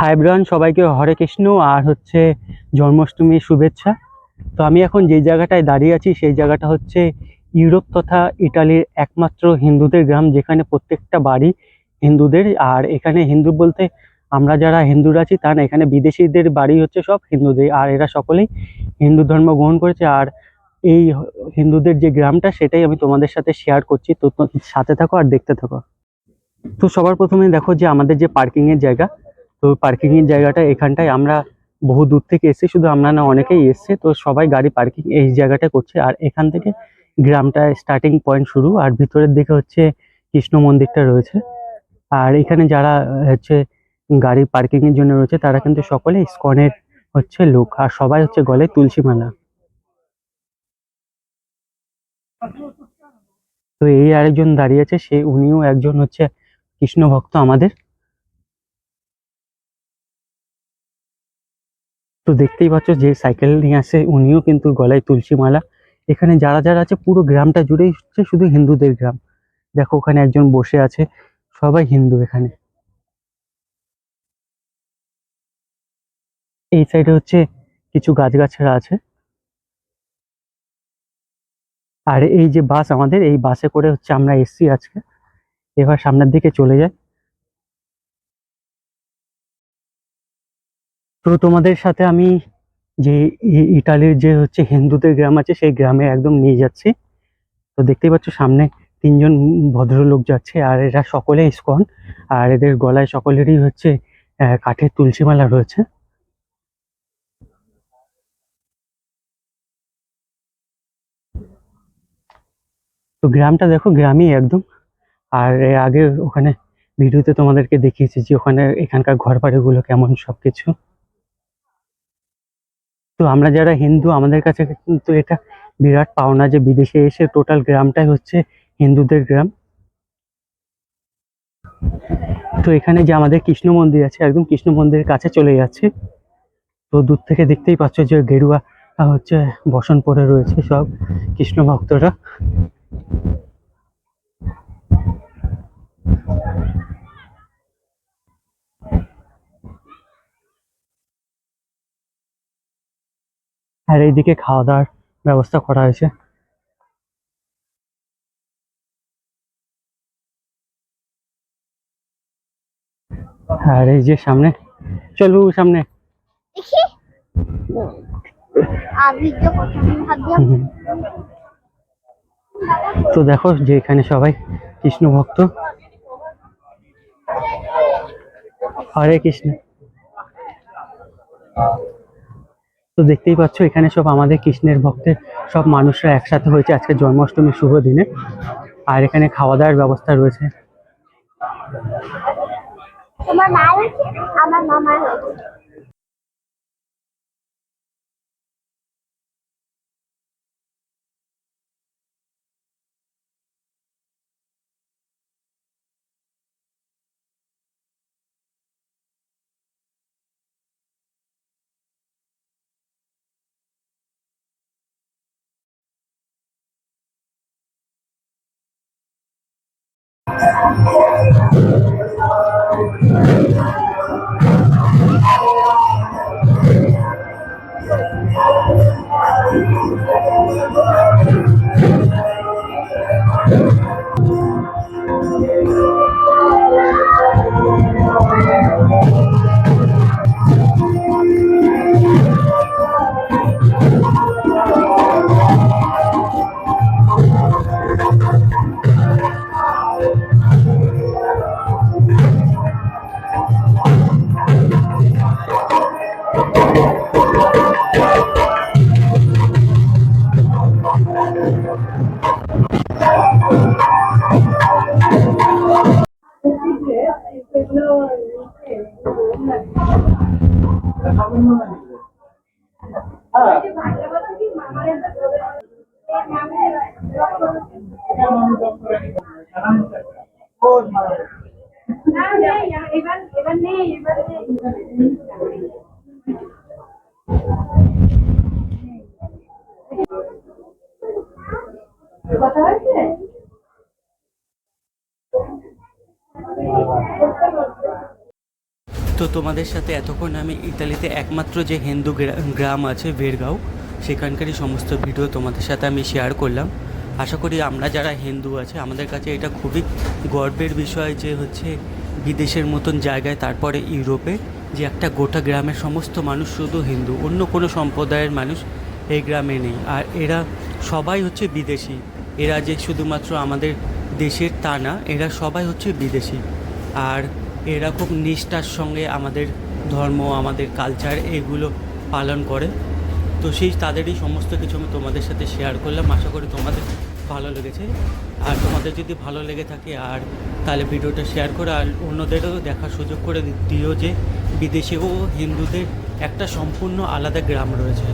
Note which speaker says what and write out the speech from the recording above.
Speaker 1: High bran সবাইকে হরে কৃষ্ণ আর হচ্ছে জন্মাষ্টমীর শুভেচ্ছা। তো আমি এখন যে জায়গাটায় দাঁড়িয়ে আছি, সেই জায়গাটা হচ্ছে ইউরোপ তথা ইটালির একমাত্র হিন্দুদের গ্রাম, যেখানে প্রত্যেকটা বাড়ি হিন্দুদের। আর এখানে হিন্দু বলতে আমরা যারা হিন্দুরা আছি, তা না, এখানে বিদেশিদের বাড়ি হচ্ছে সব হিন্দুদের, আর এরা সকলেই হিন্দু ধর্ম গ্রহণ করেছে। আর এই হিন্দুদের যে গ্রামটা, সেটাই আমি তোমাদের সাথে শেয়ার করছি। তো সাথে থাকো আর দেখতে থাকো। তো সবার প্রথমে দেখো যে আমাদের যে পার্কিং এর জায়গা, তো পার্কিং এর জায়গাটা এখানটায় আমরা বহু দূর থেকে এসেছি, শুধু আমরা না, অনেকেই এসছে, তো সবাই গাড়ি পার্কিং এই জায়গাটা করছে। আর এখান থেকে গ্রামটায় স্টার্টিং পয়েন্ট শুরু, আর ভিতরের দিকে হচ্ছে কৃষ্ণ মন্দিরটা রয়েছে। আর এখানে যারা হচ্ছে গাড়ি পার্কিং এর জন্য রয়েছে, তারা কিন্তু সকলে ইসকনের হচ্ছে লোক, আর সবাই হচ্ছে গলায় তুলসী মালা। তো এই আরেকজন দাঁড়িয়ে আছে, সে উনিও একজন হচ্ছে কৃষ্ণ ভক্ত আমাদের। তো দেখতেই পাচ্ছ যে সাইকেল নিয়ে আসে, উনিও কিন্তু গলায় তুলসী মালা। এখানে যারা যারা আছে, পুরো গ্রামটা জুড়েই হচ্ছে শুধু হিন্দুদের গ্রাম। দেখো, ওখানে একজন বসে আছে, সবাই হিন্দু এখানে। এই সাইডে হচ্ছে কিছু গাছগাছড়া আছে। আর এই যে বাস আমাদের, এই বাসে করে হচ্ছে আমরা এসছি আজকে। এবার সামনের দিকে চলে যায়। তো তোমাদের সাথে আমি যে ইটালির যে হচ্ছে হিন্দুদের গ্রাম আছে, সেই গ্রামে একদম নিয়ে যাচ্ছি। তো দেখতেই পাচ্ছ সামনে তিনজন ভদ্রলোক যাচ্ছে, আর এরা সকলে ইস্কন, আর এদের গলায় সকলেরই হচ্ছে কাঠের তুলসী মালা রয়েছে। তো গ্রামটা দেখো, গ্রামই একদম আর এর আগে ওখানে ভিডিওতে তোমাদেরকে দেখিয়েছি যে ওখানে এখানকার ঘর বাড়িগুলো কেমন সবকিছু। তো আমরা যারা হিন্দু, আমাদের কাছে কিন্তু এটা বিরাট পাওনা যে বিদেশে এসে টোটাল গ্রামটাই হচ্ছে হিন্দুদের গ্রাম। তো এখানে যে আমাদের কৃষ্ণ মন্দির আছে, একদম কৃষ্ণ মন্দিরের কাছে চলে যাচ্ছে। তো দূর থেকে দেখতেই পাচ্ছ যে গেরুয়া হচ্ছে বসন পরে রয়েছে সব কৃষ্ণ ভক্তরা। আর এইদিকে খাওয়া দাওয়ার ব্যবস্থা করা হয়েছে। আর এই যে সামনে চলু সামনে।
Speaker 2: তো
Speaker 1: দেখো যে এখানে সবাই কৃষ্ণ ভক্ত। হরে কৃষ্ণ। তো দেখতেই পাচ্ছ, এখানে সব আমাদের কৃষ্ণের ভক্তের সব মানুষরা একসাথে হয়েছে আজকে জন্মাষ্টমীর শুভ দিনে। আর এখানে খাওয়া দাওয়ার ব্যবস্থা রয়েছে।
Speaker 2: আমার মামা হয়েছে
Speaker 3: এবার এবার নেই এবার নেই।
Speaker 1: তো তোমাদের সাথে এতক্ষণ আমি ইতালিতে একমাত্র যে হিন্দু গ্রা- গ্রাম আছে, বেরগাঁও, সেখানকারই সমস্ত ভিডিও তোমাদের সাথে আমি শেয়ার করলাম। আশা করি আমরা যারা হিন্দু আছে, আমাদের কাছে এটা খুবই গর্বের বিষয় যে হচ্ছে বিদেশের মতন জায়গায়, তারপরে ইউরোপে যে একটা গোটা গ্রামের সমস্ত মানুষ শুধু হিন্দু, অন্য কোনো সম্প্রদায়ের মানুষ এই গ্রামে নেই। আর এরা সবাই হচ্ছে বিদেশি। এরা যে শুধুমাত্র আমাদের দেশের তা না, এরা সবাই হচ্ছে বিদেশি। আর এরা খুব নিষ্ঠার সঙ্গে আমাদের ধর্ম, আমাদের কালচার এগুলো পালন করে। তো সেই তাদেরই সমস্ত কিছু আমি তোমাদের সাথে শেয়ার করলাম। আশা করি তোমাদের ভালো লেগেছে। আর তোমাদের যদি ভালো লেগে থাকে, আর তাহলে ভিডিওটা শেয়ার করে। আর অন্যদেরও দেখার সুযোগ করে দিও যে বিদেশেও হিন্দুদের একটা সম্পূর্ণ আলাদা গ্রাম রয়েছে।